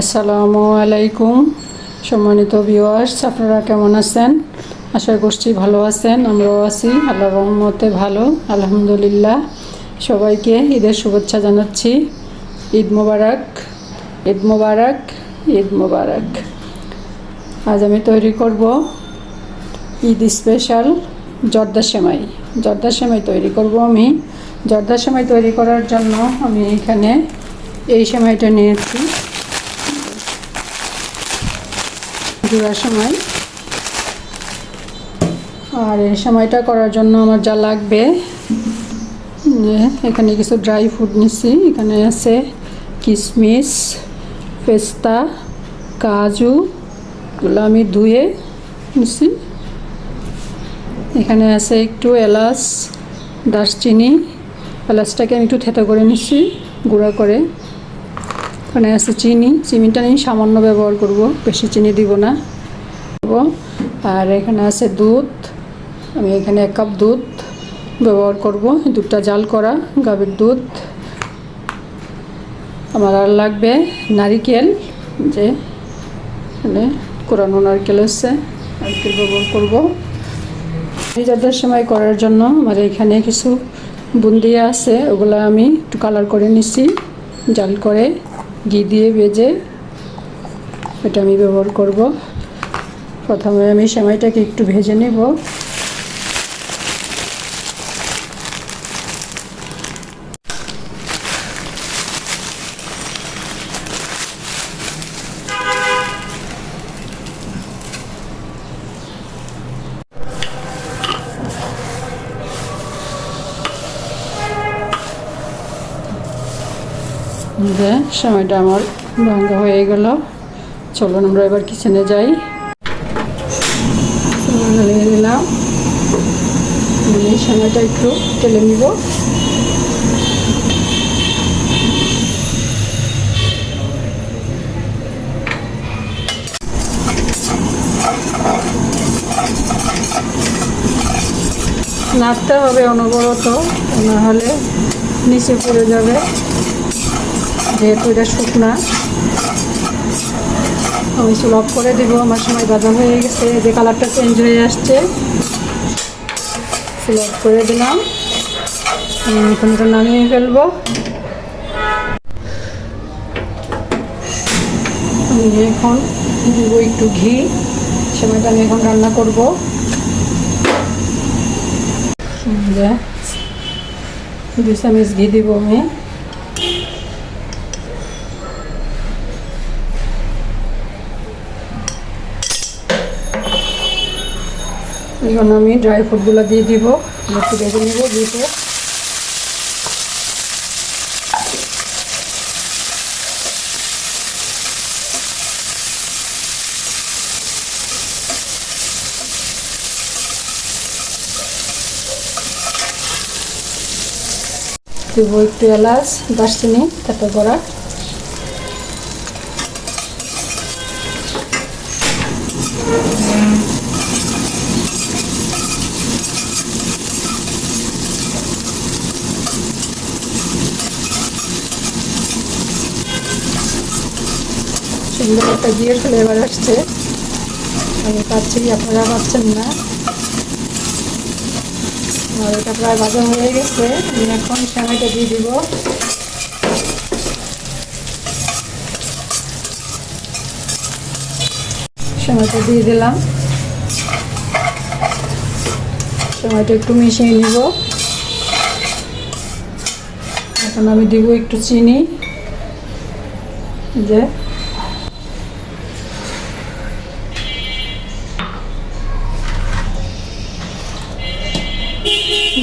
আসসালামু আলাইকুম, সম্মানিত ভিউয়ার্স আপনারা কেমন আছেন? আশা করছি ভালো আছেন, আমরাও আছি আল্লাহ রহমতে ভালো, আলহামদুলিল্লাহ। সবাইকে ঈদের শুভেচ্ছা জানাচ্ছি। ঈদ মোবারক ঈদ মোবারক ঈদ মোবারক। আজ আমি তৈরি করব ঈদ স্পেশাল জর্দা সেমাই। জর্দা সেমাই তৈরি করব আমি। জর্দা সেমাই তৈরি করার জন্য আমি এখানে এই সেমাইটা নিয়েছি। জোড়া সময়। আর এই সময়টা করার জন্য আমার যা লাগবে এখানে কিছু ড্রাই ফ্রুট নিচ্ছি এখানে আছে কিশমিশ পেস্তা, কাজু এগুলো আমি ধুয়ে নিচ্ছি এখানে আছে একটু এলাচ, দারচিনি। এলাচটাকে আমি একটু থেতো করে নিচ্ছি গুঁড়া করে। এখানে আছে চিনি, চিনিটা আমি সামান্য ব্যবহার করব, বেশি চিনি দিব না। আর এখানে আছে দুধ, আমি এখানে এক কাপ দুধ ব্যবহার করব। দুধটা জাল করা, গাভীর দুধ। আমার আর লাগবে নারিকেল, যে মানে কোরানো নারকেল আছে নারকেল ব্যবহার করব। রিজার্ভের সময় করার জন্য আমার এখানে কিছু বুন্দিয়া আছে, ওগুলো আমি একটু কালার করে নিছি, জাল করে। ঘি দিয়ে ভেজে এটা আমি ব্যবহার করব। প্রথমে আমি সেমাইটাকে একটু ভেজে নেব। যে সময়টা আমার ভাঙ্গা হয়ে গেল। চলুন আমরা এবার কিচেনে যাই। দিলাম সময়টা একটু তেলে নিব। নাড়তে হবে অনবরত না হলে নিচে পড়ে যাবে। যেহেতু এটা শুকনা, আমি চুল অফ করে দিব, আমার সময় বাজা হয়ে গেছে যে কালারটা চেঞ্জ হয়ে আসছে। চুল অফ করে দিলাম। এখন এটা নামিয়ে ফেলব। আমি এখন দিব একটু ঘি সময়টা আমি এখন রান্না করব। দুই চামচ ঘি দিব আমি। এখন আমি ড্রাই ফ্রুটগুলো দিয়ে দিব। একটু ভেজে নেব দিতে দিব একটু এলাচ, দারচিনি তাতে করা সুন্দর একটা জিয়ের ফ্লেভার আসছে। আমি পাচ্ছি, আপনারা পাচ্ছেন না। আর এটা প্রায় ভাজা হয়ে গেছে। আমি এখন সেমাইটা দিয়ে দিব। সেমাইটা দিয়ে দিলাম। সেমাইটা একটু মিশিয়ে নিব। এখন আমি দিব একটু চিনি। যে।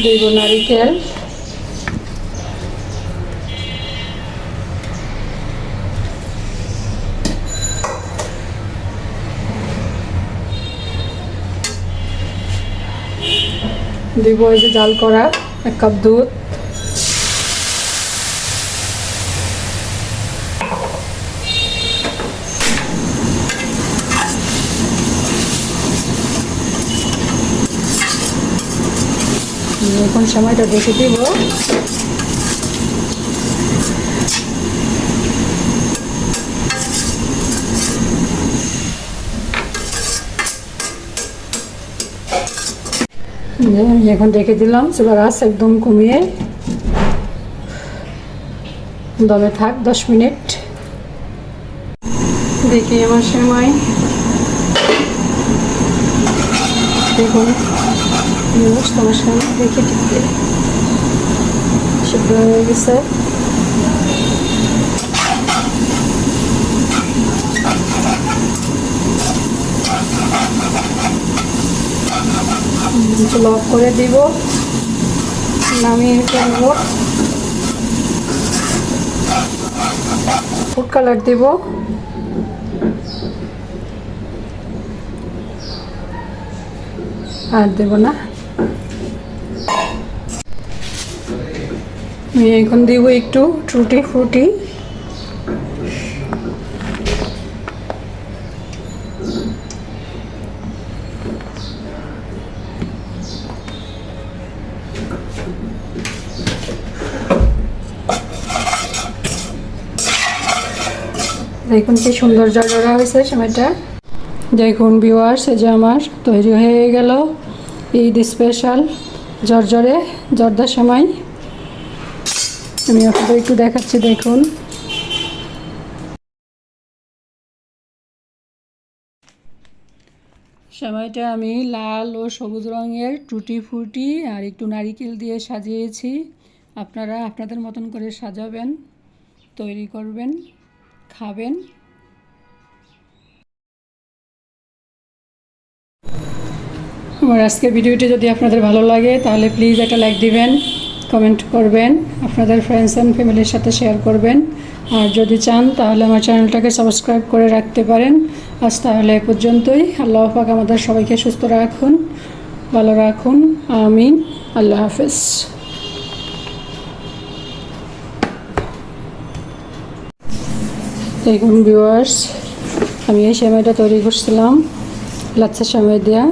দিব নারিকেল দিব এই যে জাল করা এক কাপ দুধ। এখন সময়টা দেখে দিব এখন রেখে দিলাম চুলা গাছ একদম কমিয়ে। দমে থাক, দশ মিনিট। দেখি আমার সময়। দেখুন। নিউজ তোমার সামনে দেখে টিপতে সিদ্ধ হয়ে লক করে দিব নামিয়ে ফেলব ফুড কালার দিব আর দেব না। এখন দিব একটু টুটি ফুটি। দেখুন কি সুন্দর জর্জরা হয়েছে সময়টা। দেখুন ভিউয়ার্স এই যে আমার তৈরি হয়ে গেল ঈদ স্পেশাল জর্জরে জর্দার সময়। আমি আপনাদের একটু দেখাচ্ছি, দেখুন। সময়টা আমি লাল ও সবুজ রঙের টুটি ফুটি আর একটু নারিকেল দিয়ে সাজিয়েছি। আপনারা আপনাদের মতন করে সাজাবেন, তৈরি করবেন, খাবেন। আমার আজকের ভিডিওটি যদি আপনাদের ভালো লাগে, তাহলে প্লিজ একটা লাইক দিবেন। কমেন্ট করবেন, আপনাদের ফ্রেন্ডস অ্যান্ড ফ্যামিলির সাথে শেয়ার করবেন। আর যদি চান, তাহলে আমার চ্যানেলটাকে সাবস্ক্রাইব করে রাখতে পারেন। আজ তাহলে এ পর্যন্তই। আল্লাহ পাক আমাদের সবাইকে সুস্থ রাখুন, ভালো রাখুন। আমিন। আল্লাহ হাফেজ। দেখুন ভিউয়ার্স আমি এই সেমাইটা তৈরি করছিলাম। লাচ্ছা সেমাই দেওয়া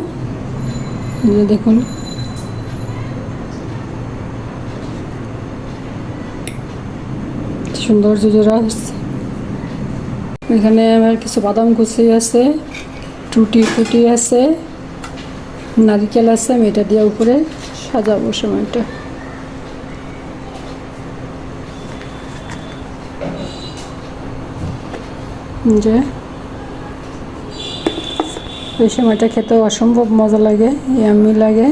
দেখুন। সুন্দর জুজোরা হচ্ছে এখানে আমার কিছু বাদাম কুচি আছে, টুটি ফুটি আছে, নারিকেল আছে, আমি এটা দিয়ে উপরে সাজাবো সময়টা। যে এই সময়টা খেতে অসম্ভব মজা লাগে ইয়াম্মি লাগে।